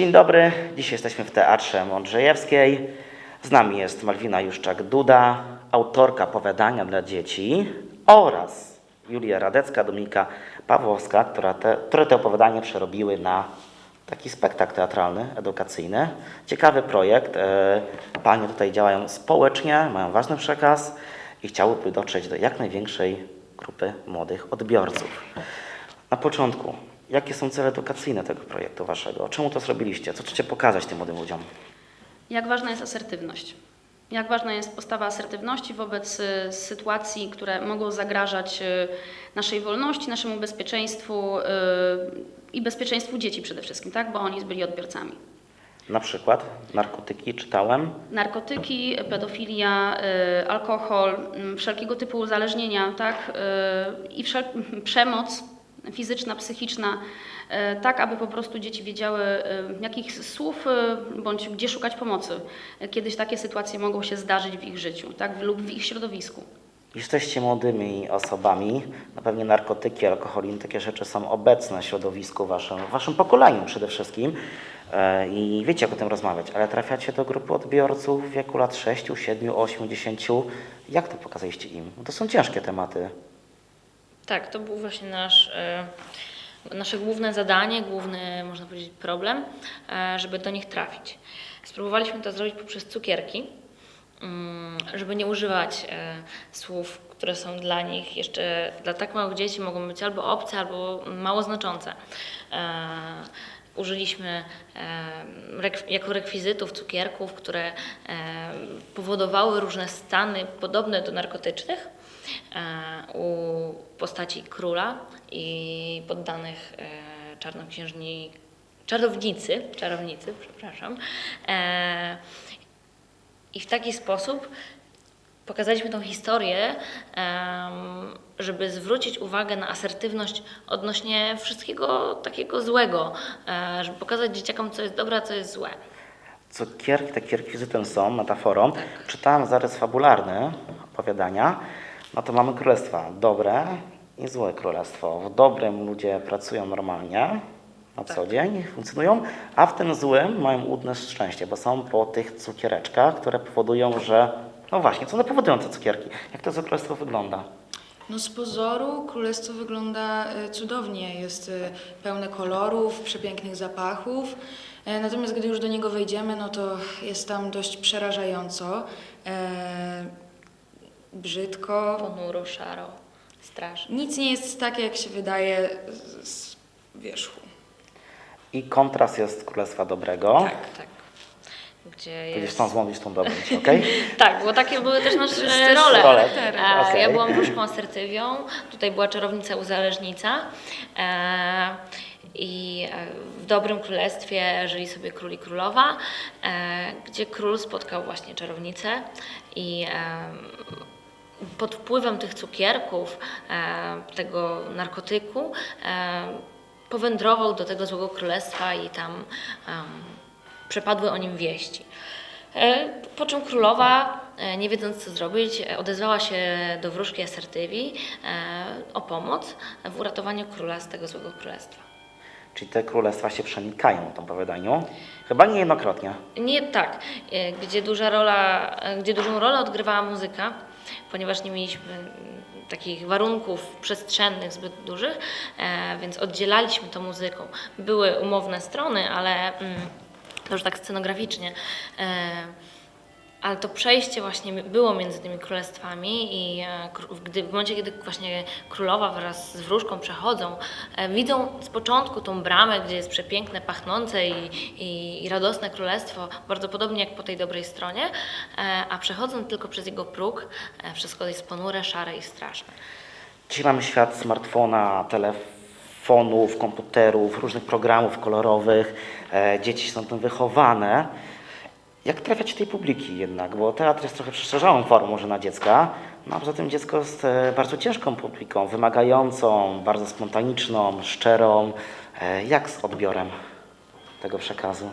Dzień dobry, dziś jesteśmy w Teatrze Mądrzejewskiej. Z nami jest Malwina Juszczak-Duda, autorka opowiadania dla dzieci oraz Julia Radecka, Dominika Pawłowska, która te, które te opowiadania przerobiły na taki spektakl teatralny, edukacyjny. Ciekawy projekt. E, Panie tutaj działają społecznie, mają ważny przekaz i chciałyby dotrzeć do jak największej grupy młodych odbiorców. Na początku, jakie są cele edukacyjne tego projektu waszego? Czemu to zrobiliście? Co chcecie pokazać tym młodym ludziom? Jak ważna jest asertywność? Jak ważna jest postawa asertywności wobec y, sytuacji, które mogą zagrażać y, naszej wolności, naszemu bezpieczeństwu y, i bezpieczeństwu dzieci przede wszystkim, tak? bo oni byli odbiorcami. Na przykład narkotyki, czytałem. Narkotyki, pedofilia, alkohol, y, wszelkiego typu uzależnienia, tak? i wszel- przemoc fizyczna, psychiczna, y, tak aby po prostu dzieci wiedziały, y, jakich słów y, bądź gdzie szukać pomocy. Kiedyś takie sytuacje mogą się zdarzyć w ich życiu tak? lub w ich środowisku. Jesteście młodymi osobami, na pewno narkotyki, alkoholin, takie rzeczy są obecne w środowisku waszym, w waszym pokoleniu przede wszystkim e, i wiecie jak o tym rozmawiać, ale trafiacie do grupy odbiorców w wieku lat 6, 7, 8, 10. Jak to pokazaliście im? To są ciężkie tematy. Tak, to był właśnie nasz, e, nasze główne zadanie, główny, można powiedzieć, problem, e, żeby do nich trafić. Spróbowaliśmy to zrobić poprzez cukierki, mm, żeby nie używać e, słów, które są dla nich jeszcze, dla tak małych dzieci, mogą być albo obce, albo mało znaczące. Użyliśmy jako rekwizytów cukierków, które powodowały różne stany podobne do narkotycznych u postaci króla i poddanych e, czarnoksiężni, czarownicy, czarownicy, przepraszam. E, I w taki sposób pokazaliśmy tą historię, żeby zwrócić uwagę na asertywność odnośnie wszystkiego takiego złego, e, żeby pokazać dzieciakom, co jest dobre, a co jest złe. Cukierki takie rekwizytem są, metaforą. Czytałem zarys fabularny opowiadania. No to mamy królestwa dobre i złe królestwo. W dobrym ludzie pracują normalnie na co dzień, funkcjonują, a w tym złym mają łudne szczęście, bo są po tych cukiereczkach, które powodują, że... No właśnie, co one powodują te cukierki? Jak to królestwo wygląda? No z pozoru królestwo wygląda e, cudownie, jest e, pełne kolorów, przepięknych zapachów. E, Natomiast gdy już do niego wejdziemy, no to jest tam dość przerażająco. Brzydko. Ponuro, szaro, strasznie. Nic nie jest takie, jak się wydaje z, z wierzchu. I kontrast jest królestwa dobrego. Tak, tak. Gdzie Będziesz jest... tą złą, tą dobrą, okej? Tak, bo takie były też nasze role. role. E, Okej. Ja byłam wróżką asertywią, tutaj była czarownica uzależnica. E, I e, w dobrym królestwie żyli sobie król i królowa, e, gdzie król spotkał właśnie czarownicę i e, pod wpływem tych cukierków, e, tego narkotyku, e, powędrował do tego złego królestwa i tam przepadły o nim wieści. E, Po czym królowa, nie wiedząc co zrobić, odezwała się do wróżki Asertywi o pomoc w uratowaniu króla z tego złego królestwa. Czyli te królestwa się przenikają w tym opowiadaniu. Chyba nie jednokrotnie. Nie tak, gdzie, duża rola, gdzie dużą rolę odgrywała muzyka, ponieważ nie mieliśmy mm, takich warunków przestrzennych zbyt dużych, e, więc oddzielaliśmy to muzyką. Były umowne strony, ale mm, to już tak scenograficznie. Ale to przejście właśnie było między tymi królestwami i e, gdy, w momencie, kiedy właśnie królowa wraz z wróżką przechodzą, e, widzą z początku tą bramę, gdzie jest przepiękne, pachnące i, i, i radosne królestwo, bardzo podobnie jak po tej dobrej stronie, e, a przechodząc tylko przez jego próg, wszystko jest ponure, szare i straszne. Dzisiaj mamy świat smartfona, telefonów, komputerów, różnych programów kolorowych. Dzieci są tym wychowane. Jak trafiać tej publiki jednak? Bo teatr jest trochę przestarzałą formą może na dziecka. No a poza tym dziecko jest e, bardzo ciężką publiką, wymagającą, bardzo spontaniczną, szczerą. E, jak z odbiorem tego przekazu?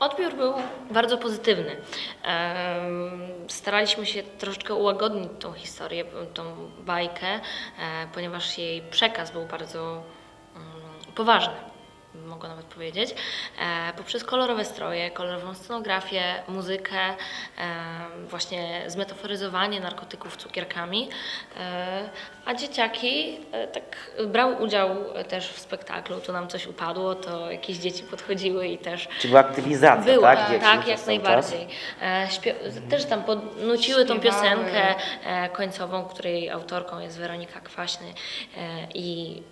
Odbiór był bardzo pozytywny. Em, Staraliśmy się troszeczkę ułagodnić tą historię, tą bajkę, e, ponieważ jej przekaz był bardzo mm, poważny. Mogła nawet powiedzieć, e, poprzez kolorowe stroje, kolorową scenografię, muzykę, e, właśnie zmetaforyzowanie narkotyków cukierkami, e, a dzieciaki e, tak brały udział też w spektaklu, tu nam coś upadło, to jakieś dzieci podchodziły i też Czy była aktywizacja, była, tak? dzieci tak, jak najbardziej. E, śpiew- też tam ponuciły tą piosenkę e, końcową, której autorką jest Weronika Kwaśny e, i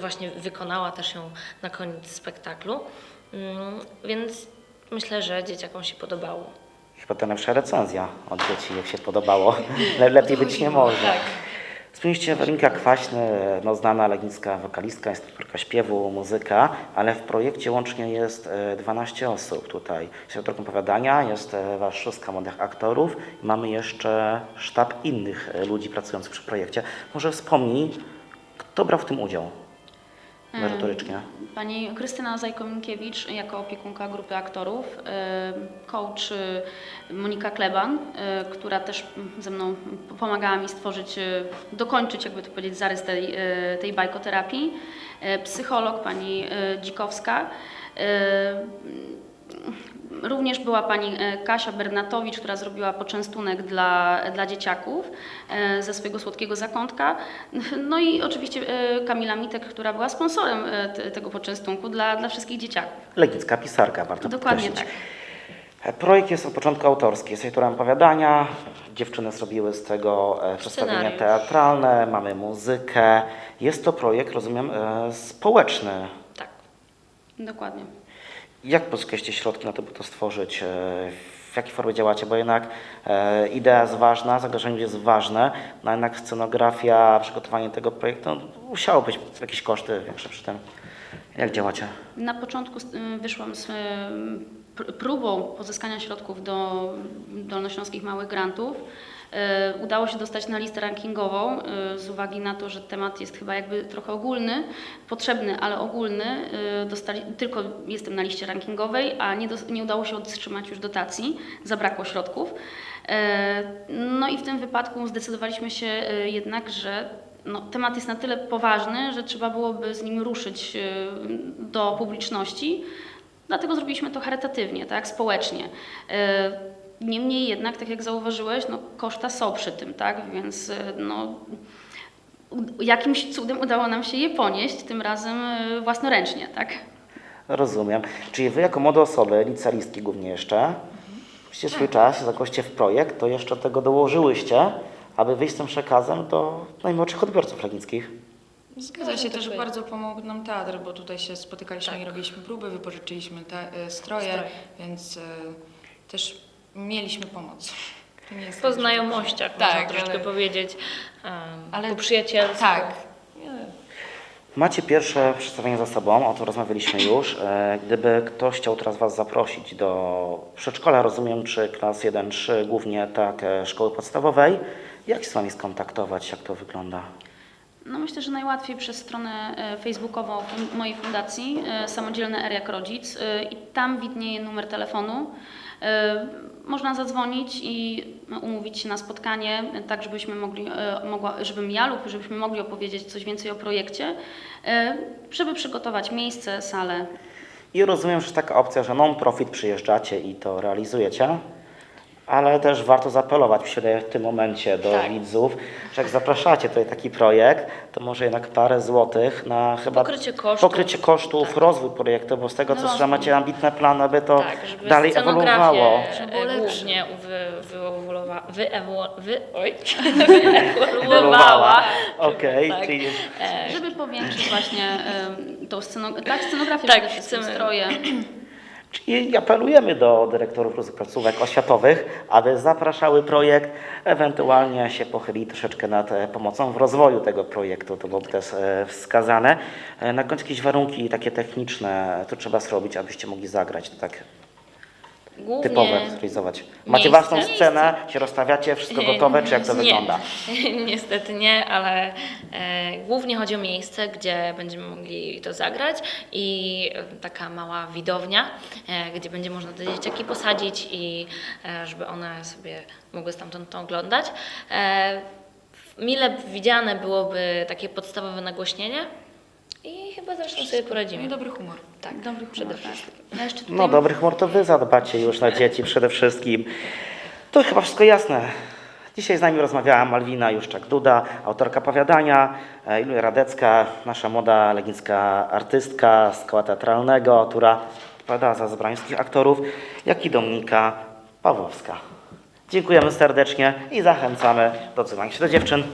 właśnie wykonała też ją na koniec spektaklu. Mm, Więc myślę, że dzieciakom się podobało. Chyba to najlepsza recenzja od dzieci, jak się podobało. Le lepiej być nie może. Tak. Wspomnieliście Weronika Kwaśny, no znana legnicka wokalistka, instruktorka śpiewu, muzyka, ale w projekcie łącznie jest e, 12 osób tutaj. Jest autorką opowiadania, jest e, wasz szóstka młodych aktorów i mamy jeszcze sztab innych e, ludzi pracujących przy projekcie. Może wspomnij, kto brał w tym udział merytorycznie? Pani Krystyna Zajkominkiewicz jako opiekunka grupy aktorów, coach e, Monika Kleban, e, która też ze mną pomagała mi stworzyć, e, dokończyć jakby to powiedzieć zarys tej, tej bajkoterapii, e, psycholog pani Dzikowska, e, Również była pani e, Kasia Bernatowicz, która zrobiła poczęstunek dla, dla dzieciaków e, ze swojego słodkiego zakątka. No i oczywiście e, Kamila Mitek, która była sponsorem te- tego poczęstunku dla, dla wszystkich dzieciaków. Legnicka pisarka, warto Dokładnie podkreślić. tak. Projekt jest od początku autorski, jest autorem opowiadania. Dziewczyny zrobiły z tego przedstawienie teatralne, mamy muzykę. Jest to projekt, rozumiem, społeczny. Tak. Dokładnie. Jak pozyskaliście środki na to, by to stworzyć? E, W jakiej formie działacie? Bo jednak e, idea jest ważna, zagrożenie jest ważne, no jednak scenografia, przygotowanie tego projektu, no, musiało być jakieś koszty większe przy tym. Jak działacie? Na początku y, wyszłam z y, pr- próbą pozyskania środków do dolnośląskich małych grantów. Y, Udało się dostać na listę rankingową y, z uwagi na to, że temat jest chyba jakby trochę ogólny, potrzebny, ale ogólny. Y, Dostali, tylko jestem na liście rankingowej, a nie, dos- nie udało się otrzymać już dotacji, zabrakło środków. No i w tym wypadku zdecydowaliśmy się jednak, że no, temat jest na tyle poważny, że trzeba byłoby z nim ruszyć do publiczności. Dlatego zrobiliśmy to charytatywnie, tak, społecznie. Niemniej jednak, tak jak zauważyłeś, no, koszta są przy tym, tak, więc y, no, jakimś cudem udało nam się je ponieść, tym razem y, własnoręcznie, tak. Rozumiem. Czyli wy jako młode osoby, licealistki głównie jeszcze, byście swój czas, zakoście w projekt, to jeszcze tego dołożyłyście, aby wyjść z tym przekazem do najmłodszych odbiorców legnickich. Zgadza Może się, też bardzo pomógł nam teatr, bo tutaj się spotykaliśmy Tak. i robiliśmy próby, wypożyczyliśmy te, e, stroje, Stroje. więc e, też mieliśmy pomoc. To nie jest Po tak, że- znajomościach Tak, można troszkę ale- powiedzieć, um, Ale- po przyjacielsku. Tak. Macie pierwsze przedstawienie za sobą, o tym rozmawialiśmy już. E, Gdyby ktoś chciał teraz Was zaprosić do przedszkola, rozumiem, czy klas 1-3, głównie tak, e, szkoły podstawowej, jak się z Wami skontaktować, jak to wygląda? No myślę, że najłatwiej przez stronę e, facebookową fun- mojej fundacji e, Samodzielny R jak Rodzic e, i tam widnieje numer telefonu. E, Można zadzwonić i umówić się na spotkanie, tak żebyśmy mogli, e, mogła, żebym ja lub żebyśmy mogli opowiedzieć coś więcej o projekcie, e, żeby przygotować miejsce, salę. I rozumiem, że taka opcja, że non-profit przyjeżdżacie i to realizujecie, ale też warto zaapelować, się w tym momencie do Tak. widzów, że jak zapraszacie tutaj taki projekt, to może jednak parę złotych na chyba Pokrycie kosztów. pokrycie kosztów, Tak. rozwój projektu, bo z tego No co słyszałem, rozwój. macie ambitne plany, aby to Tak, żeby dalej scenografię, ewoluowało. Żeby e, lepsze. głównie wy, wyewoluowa, wyewolu, wy, oj, wyewoluowała. Okej, Tak. czyli E, Żeby powiększyć właśnie tą sceno- tak, scenografię Tak, przede wszystkim, chcemy- stroje. Czyli apelujemy do dyrektorów różnych placówek oświatowych, aby zapraszały projekt, ewentualnie się pochyli troszeczkę nad e, pomocą w rozwoju tego projektu, to byłoby też e, wskazane. E, Na końcu jakieś warunki takie techniczne, co trzeba zrobić, abyście mogli zagrać, to tak Głównie typowe zrealizować. Macie miejsce. własną scenę, się rozstawiacie, wszystko gotowe, czy jak to nie. wygląda? Niestety nie, ale e, głównie chodzi o miejsce, gdzie będziemy mogli to zagrać i taka mała widownia, e, gdzie będzie można te dzieciaki posadzić i e, żeby one sobie mogły stamtąd to oglądać. E, mile widziane byłoby takie podstawowe nagłośnienie I chyba zresztą sobie poradzimy. No i dobry humor. Tak, Dobry przede humor, tak. wszystkim. Ja jeszcze tutaj No dobry humor to wy zadbacie już na dzieci przede wszystkim. To chyba wszystko jasne. Dzisiaj z nami rozmawiała Malwina Juszczak-Duda, autorka powiadania, e, Julia Radecka, nasza młoda legnicka artystka z koła teatralnego, która odpowiada za zabrańskich aktorów, jak i Dominika Pawłowska. Dziękujemy serdecznie i zachęcamy do odzywania się do dziewczyn.